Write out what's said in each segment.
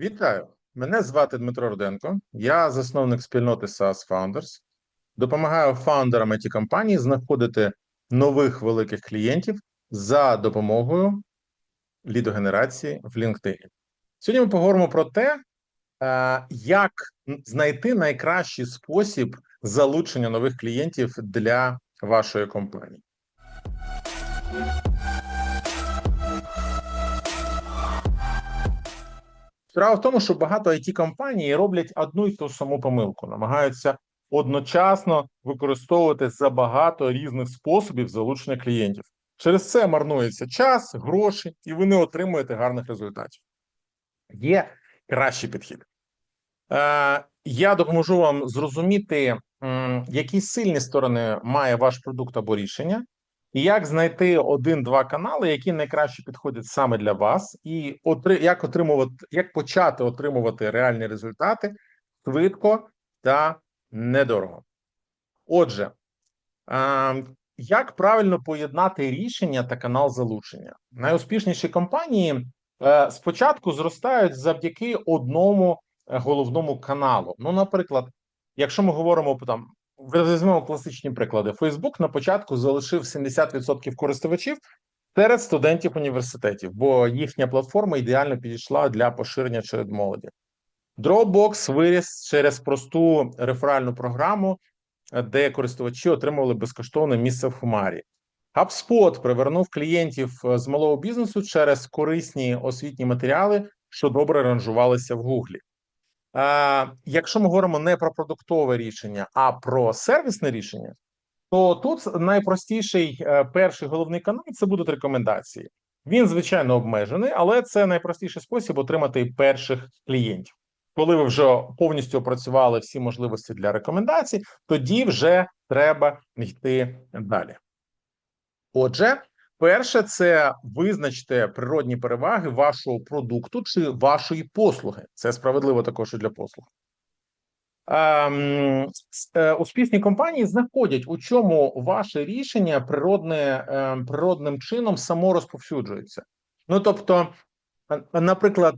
Вітаю! Мене звати Дмитро Руденко. Я засновник спільноти SaaS Founders. Допомагаю фаундерам it компанії знаходити нових великих клієнтів за допомогою лідогенерації в LinkedIn. Сьогодні ми поговоримо про те, е, як знайти найкращий спосіб залучення нових клієнтів для вашої компанії. Справа в тому, що багато it компаній роблять одну й ту саму помилку, намагаються одночасно використовувати забагато різних способів залучення клієнтів. Через це марнується час, гроші, і ви не отримуєте гарних результатів. Є кращий підхід. Е, я допоможу вам зрозуміти, які сильні сторони має ваш продукт або рішення, і як знайти один-два канали, які найкраще підходять саме для вас, і отри... як отримувати, як почати отримувати реальні результати швидко та недорого. Отже, е, як правильно поєднати рішення та канал залучення? Найуспішніші компанії е, спочатку зростають завдяки одному е, головному каналу. Ну, наприклад, якщо ми говоримо там візьмемо класичні приклади. Facebook на початку залишив 70% користувачів серед студентів університетів, бо їхня платформа ідеально підійшла для поширення серед молоді. Dropbox виріс через просту реферальну програму, де користувачі отримували безкоштовне місце в Хумарі. HubSpot привернув клієнтів з малого бізнесу через корисні освітні матеріали, що добре ранжувалися в Гуглі. Якщо ми говоримо не про продуктове рішення, а про сервісне рішення, то тут найпростіший е, перший головний канал це будуть рекомендації. Він звичайно обмежений, але це найпростіший спосіб отримати перших клієнтів. Коли ви вже повністю опрацювали всі можливості для рекомендацій, тоді вже треба йти далі. Отже, перше, це визначте природні переваги вашого продукту чи вашої послуги. Це справедливо також і для послуг. Ем, е, успішні компанії знаходять, у чому ваше рішення природне, ем, природним чином само розповсюджується. Ну тобто, е, наприклад,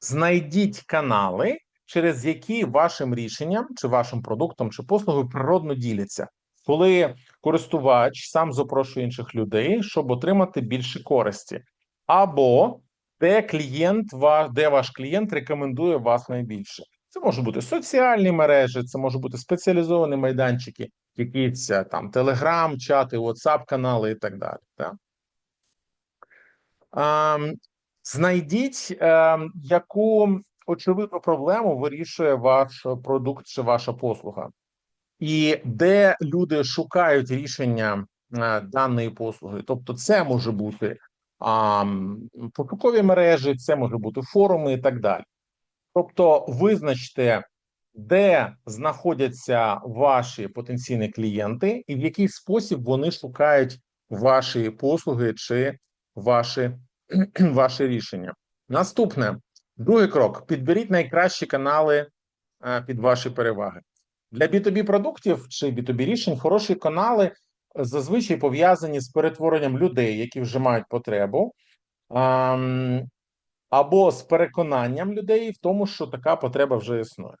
знайдіть канали, через які вашим рішенням, чи вашим продуктом, чи послугою природно діляться, коли користувач сам запрошує інших людей, щоб отримати більше користі, або де клієнт, де ваш клієнт рекомендує вас найбільше. Це можуть бути соціальні мережі, це можуть бути спеціалізовані майданчики, якісь там Telegram, чати, WhatsApp канали і так далі. Так? Ем, знайдіть, ем, яку очевидну проблему вирішує ваш продукт чи ваша послуга, і де люди шукають рішення е, даної послуги. Тобто, це може бути а, пошукові мережі, це може бути форуми і так далі. Тобто, визначте, де знаходяться ваші потенційні клієнти, і в який спосіб вони шукають ваші послуги чи ваші, ваші рішення. Наступне другий крок: підберіть найкращі канали е, під ваші переваги. Для B2B продуктів чи B2B рішень хороші канали зазвичай пов'язані з перетворенням людей, які вже мають потребу або з переконанням людей в тому, що така потреба вже існує.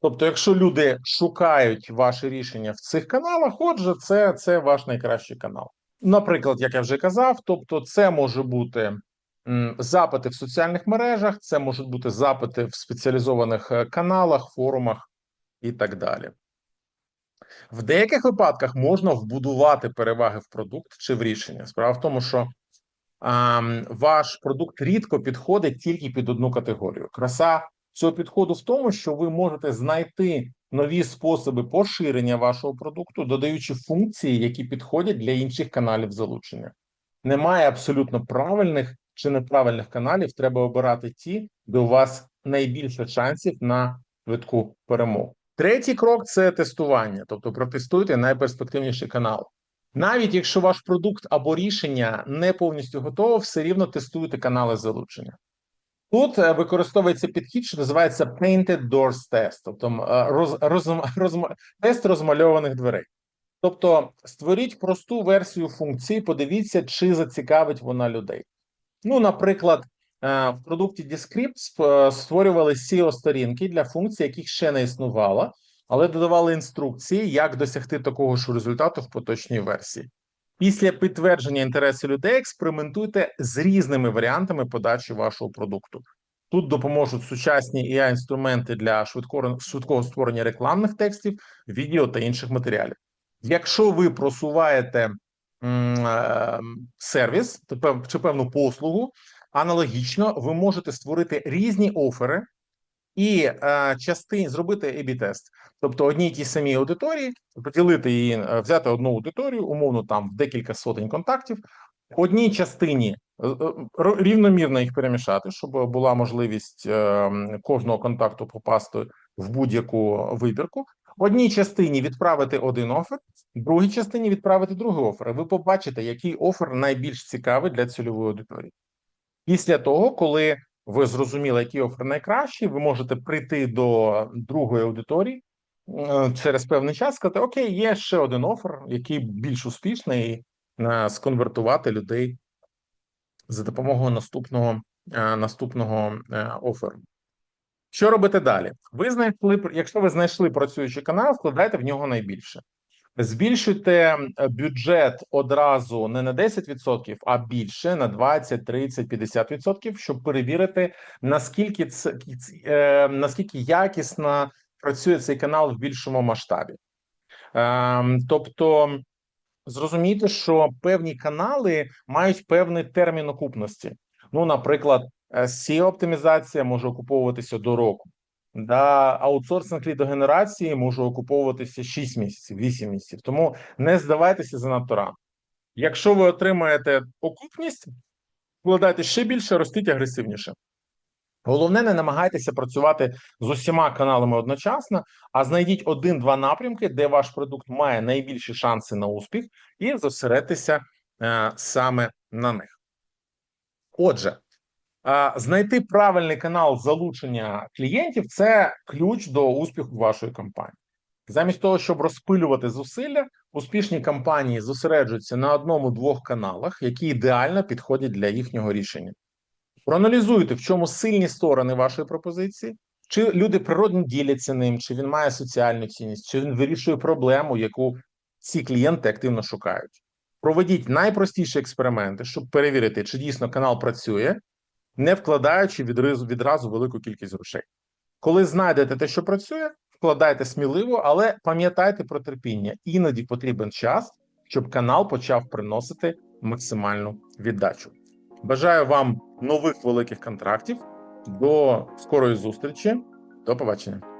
Тобто, якщо люди шукають ваші рішення в цих каналах, отже, це, це ваш найкращий канал. Наприклад, як я вже казав, тобто, це може бути запити в соціальних мережах, це можуть бути запити в спеціалізованих е, каналах, форумах і так далі. В деяких випадках можна вбудувати переваги в продукт чи в рішення. Справа в тому, що ваш продукт рідко підходить тільки під одну категорію. Краса цього підходу в тому, що ви можете знайти нові способи поширення вашого продукту, додаючи функції, які підходять для інших каналів залучення. Немає абсолютно правильних чи неправильних каналів. Треба обирати ті, де у вас найбільше шансів на швидку перемогу. Третій крок це тестування, тобто протестуйте найперспективніший канал. Навіть якщо ваш продукт або рішення не повністю готове, все рівно тестуйте канали залучення. Тут е, використовується підхід, що називається Painted Doors Test, тобто е, роз, роз, роз, тест розмальованих дверей. Тобто створіть просту версію функції, подивіться, чи зацікавить вона людей. Ну, наприклад, в продукті Descript створювали SEO-сторінки для функцій, яких ще не існувало, але додавали інструкції, як досягти такого ж результату в поточній версії. Після підтвердження інтересу людей експериментуйте з різними варіантами подачі вашого продукту. Тут допоможуть сучасні ai інструменти для швидкого, швидкого створення рекламних текстів, відео та інших матеріалів. Якщо ви просуваєте е, сервіс чи певну послугу, аналогічно ви можете створити різні офери і е, частин зробити a тест тобто одній тій самій аудиторії, поділити її, е, взяти одну аудиторію, умовно там в декілька сотень контактів, одній частині е, е, рівномірно їх перемішати, щоб була можливість кожного контакту попасти в будь-яку вибірку. Одній частині відправити один офер, другій частині відправити другий офер. Ви побачите, який офер найбільш цікавий для цільової аудиторії. Після того, коли ви зрозуміли, який офер найкращий, ви можете прийти до другої аудиторії е, через певний час, сказати: Окей, є ще один офер, який більш успішний, е, сконвертувати людей за допомогою наступного, е, наступного оферу. Що робити далі? Ви знайшли, якщо ви знайшли працюючий канал, вкладайте в нього найбільше. Збільшуйте е, бюджет одразу не на 10%, а більше на 20, 30, 50%, щоб перевірити, наскільки це е, наскільки якісно працює цей канал в більшому масштабі. Е, тобто зрозуміти, що певні канали мають певний термін окупності. Ну, наприклад, seo оптимізація може окуповуватися до року. Да, аутсорсинг лідогенерації може окуповуватися 6 місяців, 8 місяців. Тому не здавайтеся занадто рано. Якщо ви отримаєте окупність, вкладайте ще більше, ростіть агресивніше. Головне, не намагайтеся працювати з усіма каналами одночасно, а знайдіть один-два напрямки, де ваш продукт має найбільші шанси на успіх, і зосередьтеся е, саме на них. Отже, знайти правильний канал залучення клієнтів це ключ до успіху вашої компанії. Замість того, щоб розпилювати зусилля, успішні компанії зосереджуються на одному-двох каналах, які ідеально підходять для їхнього рішення. Проаналізуйте, в чому сильні сторони вашої пропозиції, чи люди природно діляться ним, чи він має соціальну цінність, чи він вирішує проблему, яку ці клієнти активно шукають. Проведіть найпростіші експерименти, щоб перевірити, чи дійсно канал працює, не вкладаючи відразу, велику кількість грошей. Коли знайдете те, що працює, вкладайте сміливо, але пам'ятайте про терпіння. Іноді потрібен час, щоб канал почав приносити максимальну віддачу. Бажаю вам нових великих контрактів. До скорої зустрічі. До побачення.